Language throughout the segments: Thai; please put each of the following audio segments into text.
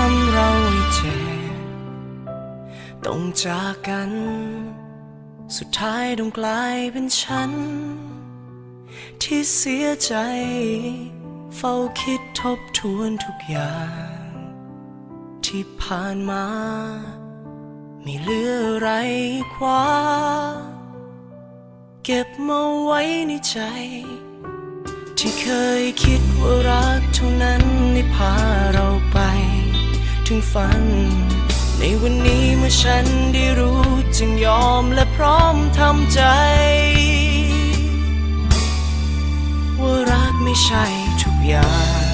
ทำเราให้เจ็บต้องจากกัน สุดท้ายต้องกลายเป็นฉัน ที่เสียใจ เฝ้าคิดทบทวนทุกอย่าง ที่ผ่านมาม่เหลืออะไรคว้า เก็บมาไว้ในใจ ที่เคยคิดว่ารักเท่านั้นได้พาเราไป ฝัน ในวันนี้เมื่อฉันได้รู้จึงยอมและพร้อมทำใจ ว่ารักไม่ใช่ทุกอย่าง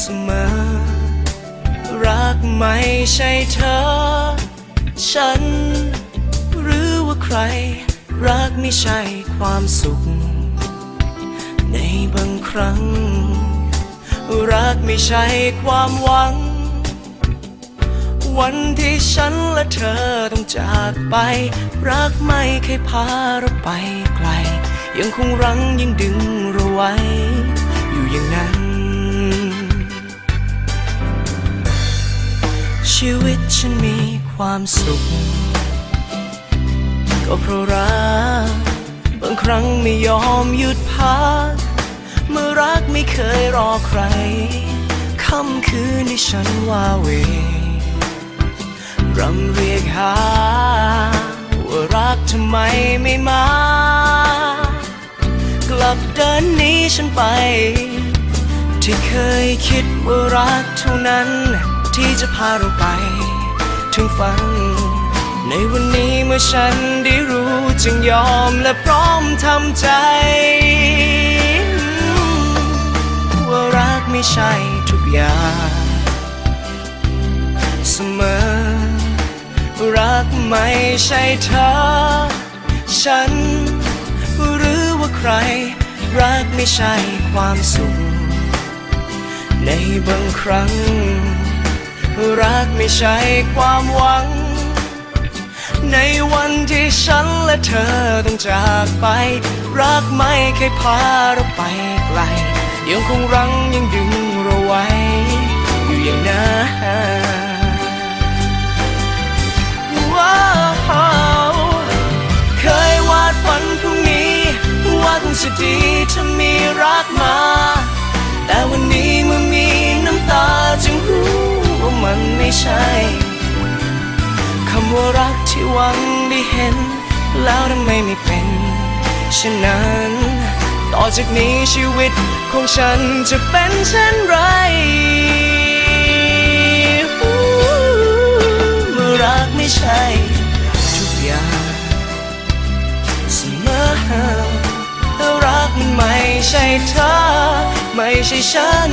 เสมอ รักไม่ใช่เธอ ฉัน หรือว่าใคร รักไม่ใช่ความสุข ในบางครั้ง รักไม่ใช่ความหวัง วันที่ฉันและเธอต้องจากไป รักไม่เคยพาเราไปไกล ยังคงรั้งยังดึงเราไว้ อยู่อย่างนั้น ชีวิตฉันมีความสุข ก็เพราะรัก บางครั้งไม่ยอมหยุดพัก กไม่เคยรอใคร ค่ำคืนที่ฉันว่าเวรำเรียกหา ว่ารักทำไมไม่มา กลับเดินนี้ฉันไป ที่เคยคิดว่ารักเท่านั้น ที่จะพาเราไป ถึงฝัน ในวันนี้เมื่อฉันได้รู้จึงยอมและพร้อมทำใจ ว่ารักไม่ใช่ทุกอย่าง เสมอ รักไม่ใช่เธอ ฉัน หรือว่าใคร รักไม่ใช่ความสุข ในบางครั้ง รักไม่ใช่ความหวัง ในวันที่ฉันและเธอต้องจากไป รักไม่เคยพาเราไปไกล ยังคงรั้งยังดึงเราไว้ อยู่อย่างนั้นว้าวเคยวาดฝันพรุ่งนี้ว่าคงจะดีถ้ามีรักมา แต่วันนี้เมื่อมีน้ำตาจึงรู้ว่ามันไม่ใช่คำว่ารักที่หวังได้เห็น แล้วทำไมไม่เป็นเช่นนั้น ต่อจากนี้ชีวิตของฉันจะเป็นเช่นไร เมื่อรักไม่ใช่ ทุกอย่างเสมอแล้วรักไม่ใช่เธอ ไม่ใช่ฉัน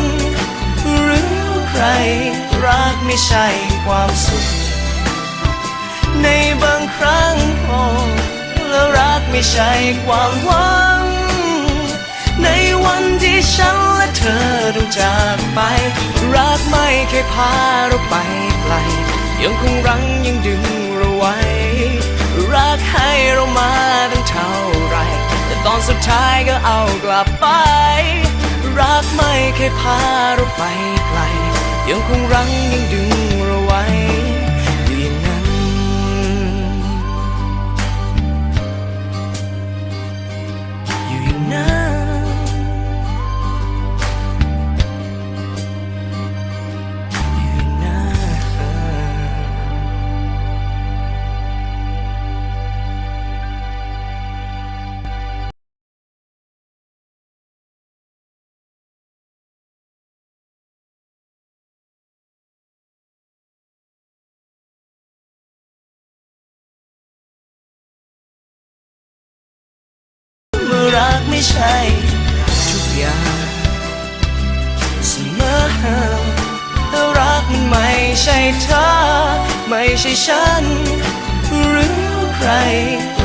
หรือใคร รักไม่ใช่ความสุข ในบางครั้งโอ้แล้วรักไม่ใช่ความหวัง ในวันที่ฉันและเธอต้องจากไป รักไม่เคยพาเราไปไกล ยังคงรั้งยังดึงเราไว้ รักให้เรามาตั้งเท่าไร แต่ตอนสุดท้ายก็เอากลับไป รักไม่เคยพาเราไปไกล ยังคงรั้งยังดึงเราไว้ ไม่ใช่ทุกอย่างเสมอแล้วรักมันไม่ใช่เธอ ไม่ใช่ฉัน หรือใคร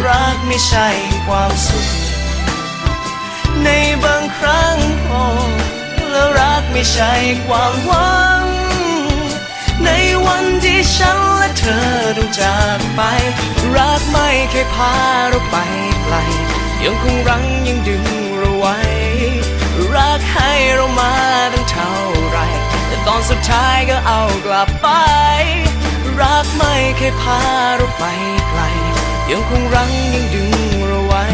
รักไม่ใช่ความสุข ในบางครั้งโอ้แล้วรักไม่ใช่ความหวัง ในวันที่ฉันและเธอต้องจากไป รักไม่เคยพาเราไปไกล ยังคงรั้งยังดึงเราไว้ รักให้เรามาตั้งเท่าไร แต่ตอนสุดท้ายก็เอากลับไป รักไม่เคยพาเราไปไกล ยังคงรั้งยังดึงเราไว้